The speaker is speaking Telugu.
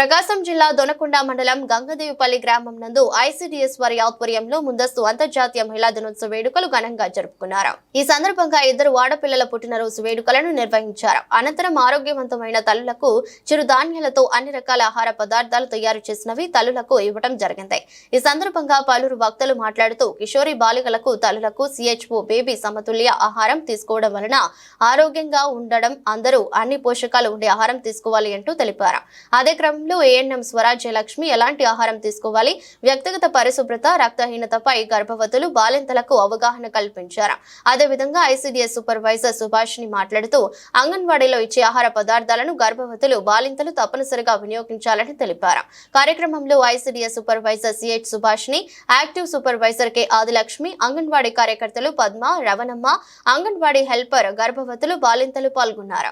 ప్రకాశం జిల్లా దొనకొండ మండలం గంగదేవిపల్లి గ్రామం నందు ఐసీడీఎస్ వారి ఆధ్వర్యంలో ముందస్తు అంతర్జాతీయ మహిళా దినోత్సవ వేడుకలు ఘనంగా జరుపుకున్నారు. ఈ సందర్భంగా ఇద్దరు ఆడపిల్లల పుట్టినరోజు వేడుకలను నిర్వహించారు. అనంతరం ఆరోగ్యవంతమైన తల్లులకు చిరుధాన్యాలతో అన్ని రకాల ఆహార పదార్థాలు తయారు చేసినవి తల్లులకు ఇవ్వడం జరిగింది. ఈ సందర్భంగా పలువురు వక్తలు మాట్లాడుతూ కిషోరి బాలికలకు తల్లులకు సిహెచ్ఓ బేబీ సమతుల్య ఆహారం తీసుకోవడం వలన ఆరోగ్యంగా ఉండడం అందరూ అన్ని పోషకాలు ఉండే ఆహారం తీసుకోవాలి అంటూ తెలిపారు. అదే క్రమంలో ఏఎన్ఎం స్వరాజ్య లక్ష్మి ఎలాంటి ఆహారం తీసుకోవాలి? వ్యక్తిగత పరిశుభ్రత రక్తహీనతపై గర్భవతులు బాలింతలకు అవగాహన కల్పించారు? అదేవిధంగా ఐసీడీఎస్ సూపర్వైజర్ సుభాష్ని మాట్లాడుతూ అంగన్వాడీలో ఇచ్చే ఆహార పదార్థాలను గర్భవతులు బాలింతలు తప్పనిసరిగా వినియోగించాలని తెలిపారు. కార్యక్రమంలో ICDS supervisor CH Subhashini active supervisor K Adilakshmi anganwadi కార్యకర్తలు పద్మ రవణమ్మ అంగన్వాడీ హెల్పర్ గర్భవతులు బాలింతలు పాల్గొన్నారు.